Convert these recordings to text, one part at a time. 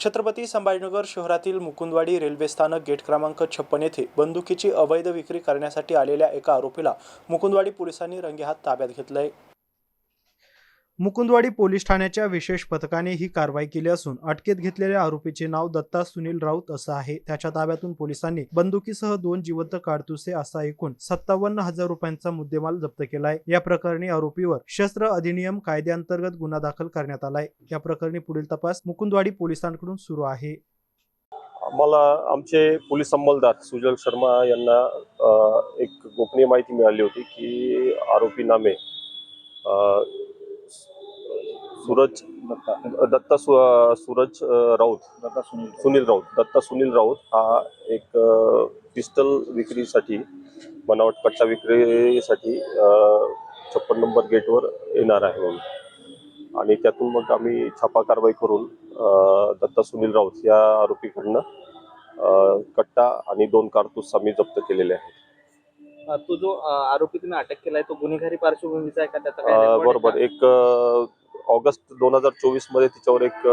छत्रपती संभाजीनगर शहरातील मुकुंदवाडी रेल्वे स्थानक गेट क्रमांक छप्पन येथे बंदुकीची अवैध विक्री करण्यासाठी आलेल्या एका आरोपीला मुकुंदवाडी पोलिसांनी रंगेहात ताब्यात घेतलंय. मुकुंदवाडी पोलीस ठाण्याच्या विशेष पथकाने ही कारवाई केली असून अटकेत घेतलेल्या आरोपीचे नाव दत्ता सुनील राऊत असं आहे. त्याच्या ताब्यातून पोलिसांनी बंदुकीसह दोन जिवंत काडतुसे असा एकूण सत्तावन्न हजार रुपयांचा मुद्देमाल जप्त केलाय. या प्रकरणी आरोपीवर शस्त्र अधिनियम कायद्याअंतर्गत गुन्हा दाखल करण्यात आलाय. या प्रकरणी पुढील तपास मुकुंदवाडी पोलिसांकडून सुरू आहे. आम्हाला आमचे पोलीस अंमलदार सुजल शर्मा यांना एक गोपनीय माहिती मिळाली होती की आरोपी नामे सूरज दत्ता. सु सूरज राऊत. दादा सुनील. सुनील राऊत. दत्ता सुनील राऊत हा एक पिस्टल विक्रीसाठी बनावट कट्टा विक्रीसाठी छप्पन नंबर गेटवर येणार आहे म्हणून. आणि त्यातून मग आम्ही छापा कारवाई करून दत्ता सुनील राऊत या आरोपीकडनं कट्टा आणि दोन कारतूस आम्ही जप्त केलेले आहेत. तो जो आरोपी तुम्ही अटक केलाय तो गुन्हेगारी पार्श्वभूमीचा आहे का? त्याचा बरोबर? एक ऑगस्ट दोन हजार चोवीसमध्ये तिच्यावर एक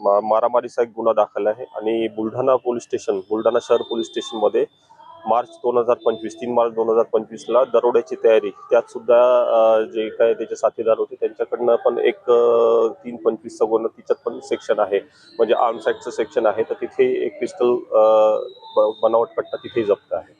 मा- मारामारीचा एक गुन्हा दाखल आहे. आणि बुलढाणा पोलीस स्टेशन बुलढाणा शहर पोलीस स्टेशनमध्ये मार्च दोन हजार पंचवीस तीन मार्च दोन हजार पंचवीस ला दरोड्याची तयारी. त्यात सुद्धा जे काय त्याचे साथीदार होते त्यांच्याकडनं पण एक तीन पंचवीसचा गुन्हा तिच्यात पण सेक्शन आहे. म्हणजे आर्म्स ऍक्टचं सेक्शन आहे. तर तिथे एक पिस्टल बनावट पट्टा तिथे जप्त आहे.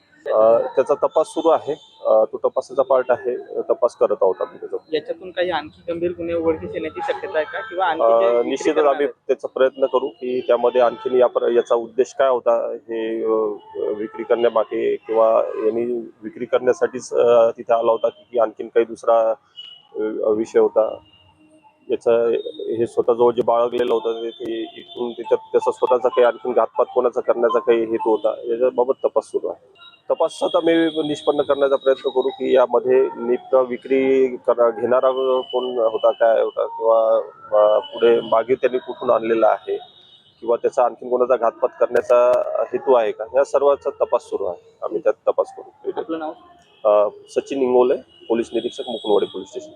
त्याचा तपास सुरू आहे. तो तपासाचा पार्ट आहे. तपास करत आहोत आम्ही त्याचा. याच्यातून काही आणखी गंभीर गुन्हे उघडकीस येण्याची शक्यता आहे का? किंवा आणखी जे अ, विक्री निश्चितच करणार आम्ही आहेत, त्याचा प्रयत्न करू की त्यामध्ये आणखीन या प्र- याचा उद्देश काय होता हे अ, विक्री करण्यामागे किंवा यांनी विक्री करण्यासाठीच अ, तिथे आला होता की आणखीन काही दुसरा अ, विषय होता. याचा हे स्वतःजवळ जे बाळगलेलं होतं ते- इथून त्याच्यात त्याचा स्वतःचा काही आणखीन घातपात कोणाचा करण्याचा काही हेतू होता याच्याबाबत तपास सुरू आहे. तपास आता मी निष्पन्न करण्याचा प्रयत्न करू की यामध्ये नेमकं विक्री करा घेणारा कोण होता काय होता किंवा पुढे मागे त्यांनी कुठून आणलेला आहे किंवा त्याचा आणखीन कोणाचा घातपात करण्याचा हेतू आहे का या सर्वांचा तपास सुरू आहे. आम्ही त्यात तपास करू. सचिन इंगोले पोलीस निरीक्षक मुकुंदवाडी पोलीस स्टेशन.